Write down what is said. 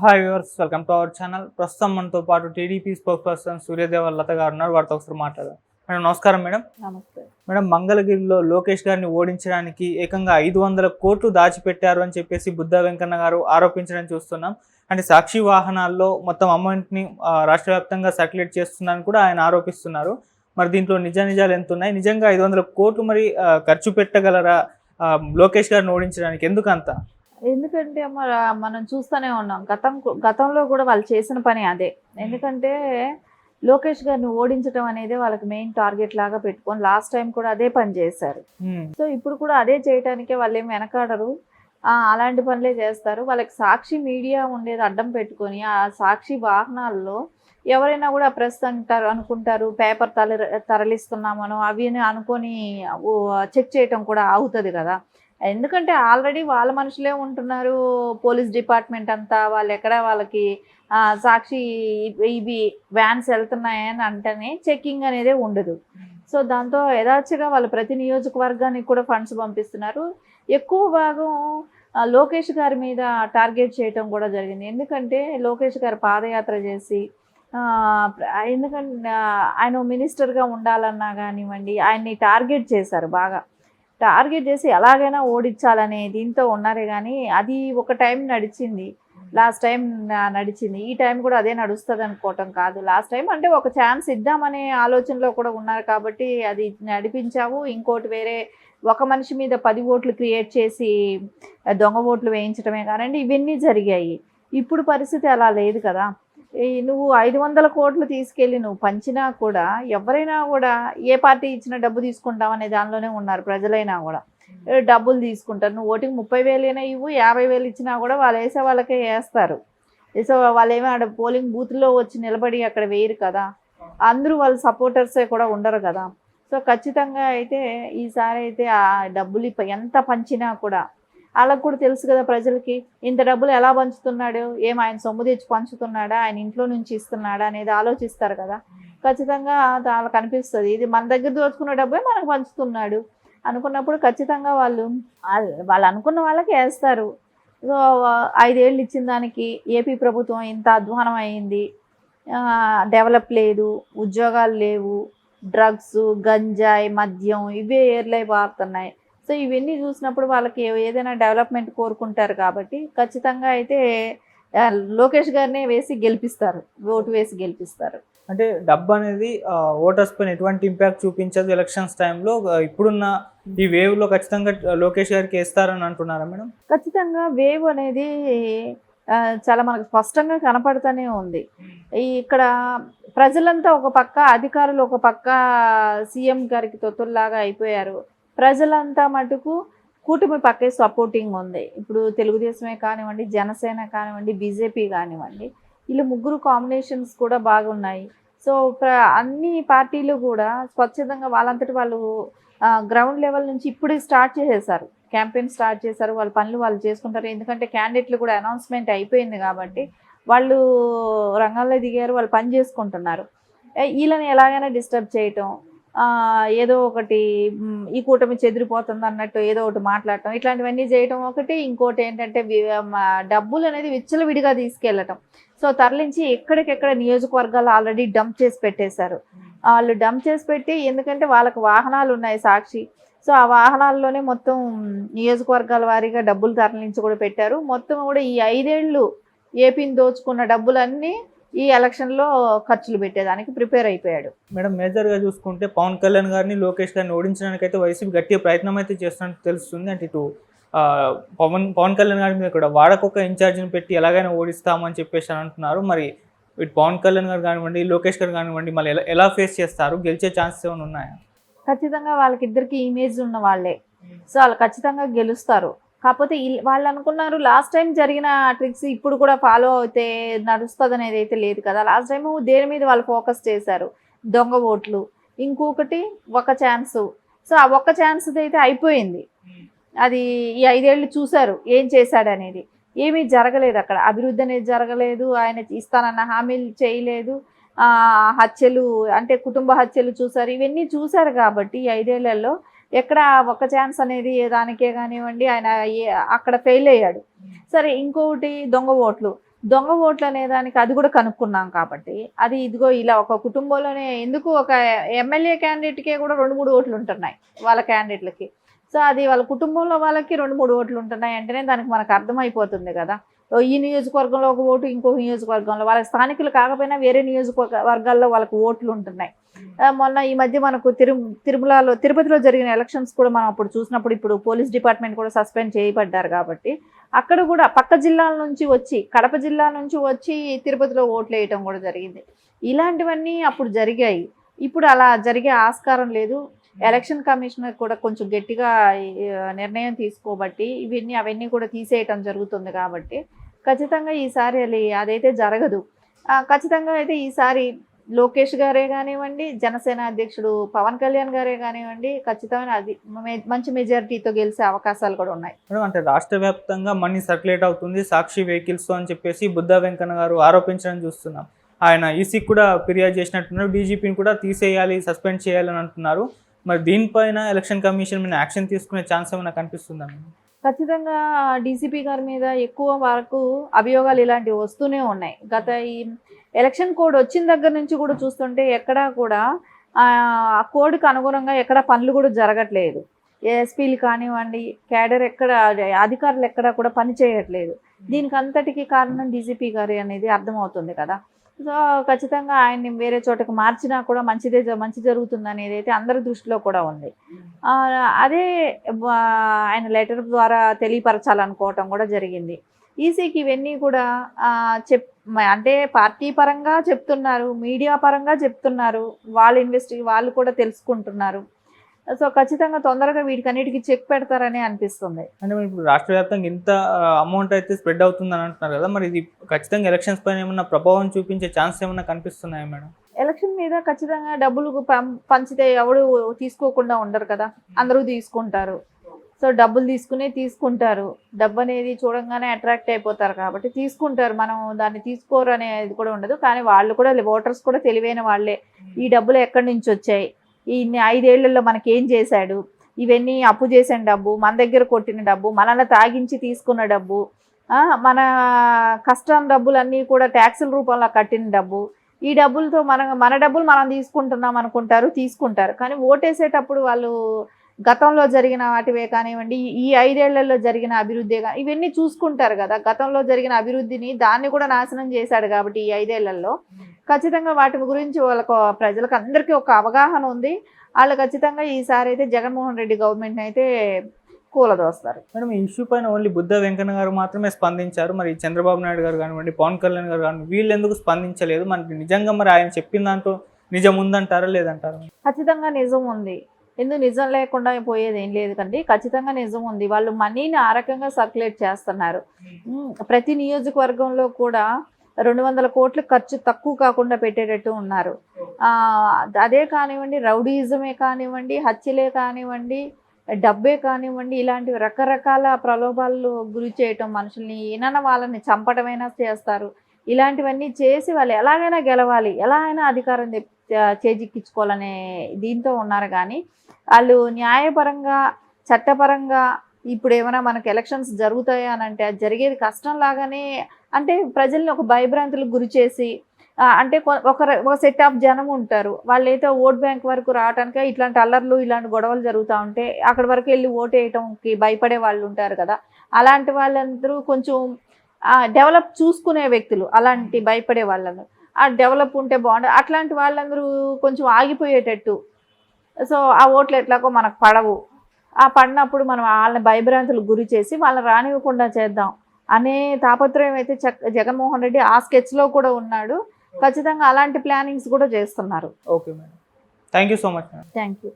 Hi viewers welcome to our channel ప్రస్తుతం మనతో పాటు TDP spokesperson Suryadeva Latha గారు ఉన్నారు. వారితో ఒకసారి మాట్లాడదాం. మేడం నమస్కారం మేడం. నమస్తే. మేడం మంగళగిరిలో లోకేష్ గారిని ఓడించడానికి ఏకంగా ఐదు వందల కోట్లు దాచిపెట్టారు అని చెప్పేసి బుద్ధ వెంకన్న గారు ఆరోపించడం చూస్తున్నాం. అంటే సాక్షి వాహనాల్లో మొత్తం అమౌంట్ని రాష్ట్ర వ్యాప్తంగా సర్క్యులేట్ చేస్తున్నారని కూడా ఆయన ఆరోపిస్తున్నారు. మరి దీంట్లో నిజ నిజాలు ఎంత ఉన్నాయి? నిజంగా ఐదు వందల కోట్లు మరి ఖర్చు పెట్టగలరా? లోకేష్ గారిని ఓడించడానికి ఎందుకంత? ఎందుకంటే మన మనం చూస్తూనే ఉన్నాం. గతం గతంలో కూడా వాళ్ళు చేసిన పని అదే. ఎందుకంటే లోకేష్ గారిని ఓడించడం అనేది వాళ్ళకి మెయిన్ టార్గెట్ లాగా పెట్టుకొని లాస్ట్ టైం కూడా అదే పని చేశారు. సో ఇప్పుడు కూడా అదే చేయటానికే వాళ్ళు ఏం వెనకాడరు. అలాంటి పనులే చేస్తారు. వాళ్ళకి సాక్షి మీడియా ఉండేది అడ్డం పెట్టుకొని ఆ సాక్షి వాహనాల్లో ఎవరైనా కూడా ప్రెస్ అంటారు అనుకుంటారు పేపర్ తరలి తరలిస్తున్నామనో అవి అని అనుకొని చెక్ చేయటం కూడా అవుతుంది కదా. ఎందుకంటే ఆల్రెడీ వాళ్ళ మనుషులే ఉంటున్నారు. పోలీస్ డిపార్ట్మెంట్ అంతా వాళ్ళు ఎక్కడ వాళ్ళకి సాక్షి ఇవి- ఇవి వ్యాన్స్ వెళ్తున్నాయని అంటేనే చెక్కింగ్ అనేది ఉండదు. సో దాంతో యథార్చిగా వాళ్ళు ప్రతి నియోజకవర్గానికి కూడా ఫండ్స్ పంపిస్తున్నారు. ఎక్కువ భాగం లోకేష్ గారి మీద టార్గెట్ చేయటం కూడా జరిగింది. ఎందుకంటే లోకేష్ గారు పాదయాత్ర చేసి ఎందుకంటే ఆయన మినిస్టర్గా ఉండాలన్నా కానివ్వండి ఆయన్ని టార్గెట్ చేశారు బాగా. టార్గెట్ చేసి ఎలాగైనా ఓడించాలనే దీంతో ఉన్నారే కానీ అది ఒక టైం నడిచింది. లాస్ట్ టైం నడిచింది. ఈ టైం కూడా అదే నడుస్తుంది అనుకోవటం కాదు. లాస్ట్ టైం అంటే ఒక ఛాన్స్ ఇద్దామనే ఆలోచనలో కూడా ఉన్నారు కాబట్టి అది నడిపించాము. ఇంకోటి వేరే ఒక మనిషి మీద పది ఓట్లు క్రియేట్ చేసి దొంగ ఓట్లు వేయించడమే కానండి ఇవన్నీ జరిగాయి. ఇప్పుడు పరిస్థితి అలా లేదు కదా. నువ్వు ఐదు వందల కోట్లు తీసుకెళ్ళి నువ్వు పంచినా కూడా ఎవరైనా కూడా ఏ పార్టీ ఇచ్చిన డబ్బు తీసుకుంటాం అనే దానిలోనే ఉన్నారు ప్రజలైనా కూడా. డబ్బులు తీసుకుంటారు? నువ్వు ఓటికి ముప్పై వేలైనా ఇవ్వు యాభై వేలు ఇచ్చినా కూడా వాళ్ళు వేసే వాళ్ళకే వేస్తారు. సో వాళ్ళు ఏమో ఆడ పోలింగ్ బూత్లో వచ్చి నిలబడి అక్కడ వేయరు కదా. అందరూ వాళ్ళ సపోర్టర్సే కూడా ఉండరు కదా. సో ఖచ్చితంగా అయితే ఈసారి అయితే ఆ డబ్బులు ఎంత పంచినా కూడా వాళ్ళకు కూడా తెలుసు కదా ప్రజలకి ఇంత డబ్బులు ఎలా పంచుతున్నాడు ఏం ఆయన సొమ్ము తెచ్చి పంచుతున్నాడా ఆయన ఇంట్లో నుంచి ఇస్తున్నాడా అనేది ఆలోచిస్తారు కదా. ఖచ్చితంగా వాళ్ళకి అనిపిస్తుంది. ఇది మన దగ్గర దోచుకున్న డబ్బే మనకు పంచుతున్నాడు అనుకున్నప్పుడు ఖచ్చితంగా వాళ్ళు వాళ్ళు అనుకున్న వాళ్ళకి వేస్తారు. సో ఐదేళ్ళు ఇచ్చిన దానికి ఏపీ ప్రభుత్వం ఇంత అధ్వానం అయింది. డెవలప్ లేదు ఉద్యోగాలు లేవు డ్రగ్స్ గంజాయి మద్యం ఇవే ఏర్లై పారుతున్నాయి. సో ఇవన్నీ చూసినప్పుడు వాళ్ళకి ఏదైనా డెవలప్మెంట్ కోరుకుంటారు కాబట్టి ఖచ్చితంగా అయితే లోకేష్ గారినే వేసి గెలిపిస్తారు. ఓటు వేసి గెలిపిస్తారు. అంటే డబ్బు అనేది ఓటర్స్ పైన ఎటువంటి ఇంపాక్ట్ చూపించదు ఎలక్షన్స్ టైంలో ఇప్పుడున్న ఈ వేవ్లో ఖచ్చితంగా లోకేష్ గారికి వేస్తారని అంటున్నారా మేడం? ఖచ్చితంగా వేవ్ అనేది చాలా మనకు స్పష్టంగా కనపడుతూనే ఉంది. ఈ ఇక్కడ ప్రజలంతా ఒక పక్క అధికారులు ఒక పక్క సీఎం గారికి తొత్తుల్లాగా అయిపోయారు. ప్రజలంతా మటుకు కూటమి పక్కే సపోర్టింగ్ ఉంది. ఇప్పుడు తెలుగుదేశమే కానివ్వండి జనసేన కానివ్వండి బీజేపీ కానివ్వండి వీళ్ళు ముగ్గురు కాంబినేషన్స్ కూడా బాగున్నాయి. సో అన్ని పార్టీలు కూడా స్వచ్ఛందంగా వాళ్ళంతటి వాళ్ళు గ్రౌండ్ లెవెల్ నుంచి ఇప్పుడే స్టార్ట్ చేసేసారు. క్యాంపెయిన్ స్టార్ట్ చేశారు వాళ్ళ పనులు వాళ్ళు చేసుకుంటారు. ఎందుకంటే క్యాండిడేట్లు కూడా అనౌన్స్మెంట్ అయిపోయింది కాబట్టి వాళ్ళు రంగంలో దిగారు వాళ్ళు పని చేసుకుంటున్నారు. వీళ్ళని ఎలాగైనా డిస్టర్బ్ చేయటం ఏదో ఒకటి ఈ కూటమి చెదిరిపోతుంది అన్నట్టు ఏదో ఒకటి మాట్లాడటం. ఇట్లాంటివన్నీ చేయటం ఒకటి. ఇంకోటి ఏంటంటే వి- డబ్బులు అనేది విచ్చలవిడిగా తీసుకెళ్ళటం. సో తరలించి ఎక్కడికెక్కడ నియోజకవర్గాలు ఆల్రెడీ డంప్ చేసి పెట్టేశారు. వాళ్ళు డంప్ చేసి పెట్టి ఎందుకంటే వాళ్ళకి వాహనాలు ఉన్నాయి సాక్షి. సో ఆ వాహనాల్లోనే మొత్తం నియోజకవర్గాల వారీగా డబ్బులు తరలించి కూడా పెట్టారు. మొత్తం కూడా ఈ ఐదేళ్ళు ఏపీని దోచుకున్న డబ్బులన్నీ ఈ ఎలక్షన్లో ఖర్చులు పెట్టేదానికి ప్రిపేర్ అయిపోయాడు. మేడం మేజర్గా చూసుకుంటే పవన్ కళ్యాణ్ గారిని లోకేష్ గారిని ఓడించడానికి అయితే వైసీపీ గట్టిగా ప్రయత్నం అయితే చేస్తున్నట్టు తెలుస్తుంది. అంటే ఇటు పవన్ పవన్ కళ్యాణ్ గారి మీద కూడా వాడకొక ఇన్ఛార్జిని పెట్టి ఎలాగైనా ఓడిస్తామని చెప్పేసి అంటున్నారు. మరి ఇటు పవన్ కళ్యాణ్ గారు కానివ్వండి లోకేష్ గారు కానివ్వండి మళ్ళీ ఎలా ఎలా ఫేస్ చేస్తారు? గెలిచే ఛాన్సెస్ ఏమైనా ఉన్నాయా? ఖచ్చితంగా వాళ్ళకిద్దరికి ఇమేజ్ ఉన్న వాళ్ళే. సో వాళ్ళు ఖచ్చితంగా గెలుస్తారు. కాకపోతే వాళ్ళు అనుకున్నారు లాస్ట్ టైం జరిగిన ట్రిక్స్ ఇప్పుడు కూడా ఫాలో అయితే నడుస్తుంది అనేది అయితే లేదు కదా. లాస్ట్ టైం దేని మీద వాళ్ళు ఫోకస్ చేశారు? దొంగ ఓట్లు. ఇంకొకటి ఒక ఛాన్స్. సో ఆ ఒక్క ఛాన్స్ అయితే అయిపోయింది. అది ఈ ఐదేళ్ళు చూశారు ఏం చేశాడు అనేది ఏమీ జరగలేదు అక్కడ. అభివృద్ధి అనేది జరగలేదు. ఆయన ఇస్తానన్న హామీలు చేయలేదు. హత్యలు అంటే కుటుంబ హత్యలు చూసారు ఇవన్నీ చూసారు కాబట్టి ఈ ఐదేళ్ళలో ఎక్కడ ఒక ఛాన్స్ అనేది దానికే కానివ్వండి ఆయన అక్కడ ఫెయిల్ అయ్యాడు. సరే ఇంకొకటి దొంగ ఓట్లు. దొంగ ఓట్లు అనే దానికి అది కూడా కనుక్కున్నాం కాబట్టి అది ఇదిగో ఇలా ఒక కుటుంబంలోనే ఎందుకు ఒక ఎమ్మెల్యే క్యాండిడేట్కే కూడా రెండు మూడు ఓట్లు ఉంటున్నాయి వాళ్ళ క్యాండిడేట్లకి సో అది వాళ్ళ కుటుంబంలో వాళ్ళకి రెండు మూడు ఓట్లు ఉంటున్నాయి అంటేనే దానికి మనకు అర్థమైపోతుంది కదా. ఈ నియోజకవర్గంలో ఒక ఓటు ఇంకో నియోజకవర్గంలో. వాళ్ళ స్థానికులు కాకపోయినా వేరే నియోజకవర్గ వర్గాల్లో వాళ్ళకి ఓట్లు ఉంటున్నాయి. మొన్న ఈ మధ్య మనకు తిరు తిరుమలలో తిరుపతిలో జరిగిన ఎలక్షన్స్ కూడా మనం అప్పుడు చూసినప్పుడు ఇప్పుడు పోలీస్ డిపార్ట్మెంట్ కూడా సస్పెండ్ చేయబడ్డారు కాబట్టి అక్కడ కూడా పక్క జిల్లాల నుంచి వచ్చి కడప జిల్లా నుంచి వచ్చి తిరుపతిలో ఓట్లు వేయటం కూడా జరిగింది. ఇలాంటివన్నీ అప్పుడు జరిగాయి. ఇప్పుడు అలా జరిగే ఆస్కారం లేదు. ఎలక్షన్ కమిషనర్ కూడా కొంచెం గట్టిగా నిర్ణయం తీసుకోబట్టి ఇవన్నీ అవన్నీ కూడా తీసేయటం జరుగుతుంది కాబట్టి ఖచ్చితంగా ఈసారి అది అదైతే జరగదు. ఖచ్చితంగా అయితే ఈసారి లోకేష్ గారే కానివ్వండి జనసేన అధ్యక్షుడు పవన్ కళ్యాణ్ గారే కానివ్వండి ఖచ్చితమైన అది మంచి మెజారిటీతో గెలిచే అవకాశాలు కూడా ఉన్నాయి. అంటే రాష్ట్ర వ్యాప్తంగా మనీ సర్క్యులేట్ అవుతుంది సాక్షి వెహికల్స్తో అని చెప్పేసి బుద్ధా వెంకన్న గారు ఆరోపించడం చూస్తున్నాం. ఆయన ఈసీకి కూడా ఫిర్యాదు చేసినట్టున్నారు డీజీపీని కూడా తీసేయాలి సస్పెండ్ చేయాలని అంటున్నారు. మరి దీనిపైన ఎలక్షన్ కమిషన్ మీద యాక్షన్ తీసుకునే ఛాన్స్ ఏమైనా కనిపిస్తుందా? ఖచ్చితంగా డీసీపీ గారి మీద ఎక్కువ వరకు అభియోగాలు ఇలాంటివి వస్తూనే ఉన్నాయి. గత ఈ ఎలక్షన్ కోడ్ వచ్చిన దగ్గర నుంచి కూడా చూస్తుంటే ఎక్కడా కూడా ఆ కోడ్కి అనుగుణంగా ఎక్కడ పనులు కూడా జరగట్లేదు. ఎస్పీలు కానివ్వండి క్యాడర్ ఎక్కడ అధికారులు ఎక్కడ కూడా పని చేయట్లేదు. దీనికి అంతటికి కారణం డీజీపీ గారి అనేది అర్థమవుతుంది కదా. సో ఖచ్చితంగా ఆయన్ని వేరే చోటకి మార్చినా కూడా మంచిదే జ- మంచి జరుగుతుంది అనేది అయితే అందరి దృష్టిలో కూడా ఉంది. అదే ఆయన లెటర్ ద్వారా తెలియపరచాలనుకోవటం కూడా జరిగింది. ఈసీకి ఇవన్నీ కూడా చెప్ అంటే పార్టీ పరంగా చెప్తున్నారు మీడియా పరంగా చెప్తున్నారు వాళ్ళు ఇన్వెస్టి వాళ్ళు కూడా తెలుసుకుంటున్నారు. సో ఖచ్చితంగా తొందరగా వీటికన్నిటికీ చెక్ పెడతారని అనిపిస్తుంది. అంటే ఇప్పుడు రాష్ట్ర వ్యాప్తంగా ఇంత అమౌంట్ అయితే స్ప్రెడ్ అవుతుందని అంటున్నారు కదా మరి ఇది ఖచ్చితంగా ఎలక్షన్స్ పైన ఏమైనా ప్రభావం చూపించే ఛాన్స్ ఏమైనా కనిపిస్తున్నాయా మేడం? ఎలక్షన్ మీద ఖచ్చితంగా డబ్బులు పం- పంచితే ఎవడు తీసుకోకుండా ఉండరు కదా అందరూ తీసుకుంటారు. సో డబ్బులు తీసుకునే తీసుకుంటారు. డబ్బు అనేది చూడంగానే అట్రాక్ట్ అయిపోతారు కాబట్టి తీసుకుంటారు. మనం దాన్ని తీసుకోరు అనేది కూడా ఉండదు. కానీ వాళ్ళు కూడా ఓటర్స్ కూడా తెలివైన వాళ్ళే. ఈ డబ్బులు ఎక్కడి నుంచి వచ్చాయి? ఈ ఐదేళ్ళలో మనకి ఏం చేశాడు? ఇవన్నీ అప్పు చేసిన డబ్బు మన దగ్గర కొట్టిన డబ్బు మనల్ని తాగించి తీసుకున్న డబ్బు మన కష్టం డబ్బులన్నీ కూడా ట్యాక్సుల రూపంలో కట్టిన డబ్బు. ఈ డబ్బులతో మన మన డబ్బులు మనం తీసుకుంటున్నాం అనుకుంటారు తీసుకుంటారు. కానీ ఓటేసేటప్పుడు వాళ్ళు గతంలో జరిగిన వాటివే కానివ్వండి ఈ- ఐదేళ్ళలో జరిగిన అభివృద్ధి కా- ఇవన్నీ చూసుకుంటారు కదా. గతంలో జరిగిన అభివృద్ధిని దాన్ని కూడా నాశనం చేశాడు కాబట్టి ఈ ఐదేళ్ళలో. ఖచ్చితంగా వాటి గురించి వాళ్ళకు ప్రజలకు అందరికీ ఒక అవగాహన ఉంది. వాళ్ళు ఖచ్చితంగా ఈసారి అయితే జగన్మోహన్ రెడ్డి గవర్నమెంట్ అయితే కూలదోస్తారు. మేడం ఈ ఇష్యూ పైన ఓన్లీ బుద్ధ వెంకన్న గారు మాత్రమే స్పందించారు. మరి చంద్రబాబు నాయుడు గారు కానివ్వండి పవన్ కళ్యాణ్ గారు కానివ్వండి వీళ్ళు ఎందుకు స్పందించలేదు? మనకి నిజంగా మరి ఆయన చెప్పిన దాంట్లో నిజం ఉందంటారా లేదంటారా? ఖచ్చితంగా నిజం ఉంది. ఎందుకు నిజం లేకుండా పోయేది ఏం లేదు కండి ఖచ్చితంగా నిజం ఉంది. వాళ్ళు మనీని ఆ రకంగా సర్క్యులేట్ చేస్తున్నారు. ప్రతి నియోజకవర్గంలో కూడా రెండు వందల కోట్లు ఖర్చు తక్కువ కాకుండా పెట్టేటట్టు ఉన్నారు. అదే కానివ్వండి రౌడీయిజమే కానివ్వండి హత్యలే కానివ్వండి డబ్బే కానివ్వండి ఇలాంటివి రకరకాల ప్రలోభాలు గురి చేయటం మనుషుల్ని ఏమైనా వాళ్ళని చంపడమైనా చేస్తారు. ఇలాంటివన్నీ చేసి వాళ్ళు ఎలాగైనా గెలవాలి ఎలా అయినా అధికారం చేజిక్కించుకోవాలనే దీంతో ఉన్నారు కానీ వాళ్ళు న్యాయపరంగా చట్టపరంగా ఇప్పుడు ఏమైనా మనకు ఎలక్షన్స్ జరుగుతాయా అని అంటే అది జరిగేది కష్టం లాగానే అంటే ప్రజల్ని ఒక భయభ్రాంతులకు గురి చేసి అంటే ఒక ఒక సెట్ ఆఫ్ జనం ఉంటారు. వాళ్ళు అయితే ఓట్ బ్యాంక్ వరకు రావడానికి ఇట్లాంటి అల్లర్లు ఇలాంటి గొడవలు జరుగుతూ ఉంటే అక్కడ వరకు వెళ్ళి ఓటు వేయటంకి భయపడే వాళ్ళు ఉంటారు కదా. అలాంటి వాళ్ళందరూ కొంచెం డెవలప్ చూసుకునే వ్యక్తులు అలాంటి భయపడే వాళ్ళను. ఆ డెవలప్ ఉంటే బాగుండదు అట్లాంటి వాళ్ళందరూ కొంచెం ఆగిపోయేటట్టు. సో ఆ ఓట్లు ఎట్లాగో మనకు పడవు. ఆ పడినప్పుడు మనం వాళ్ళని భయభ్రాంతులకు గురి చేసి వాళ్ళని రానివ్వకుండా చేద్దాం అనే తాపత్రయం అయితే చక్ జగన్మోహన్ రెడ్డి ఆ స్కెచ్లో కూడా ఉన్నాడు. ఖచ్చితంగా అలాంటి ప్లానింగ్స్ కూడా చేస్తున్నారు. Okay madam. Thank you so much thank you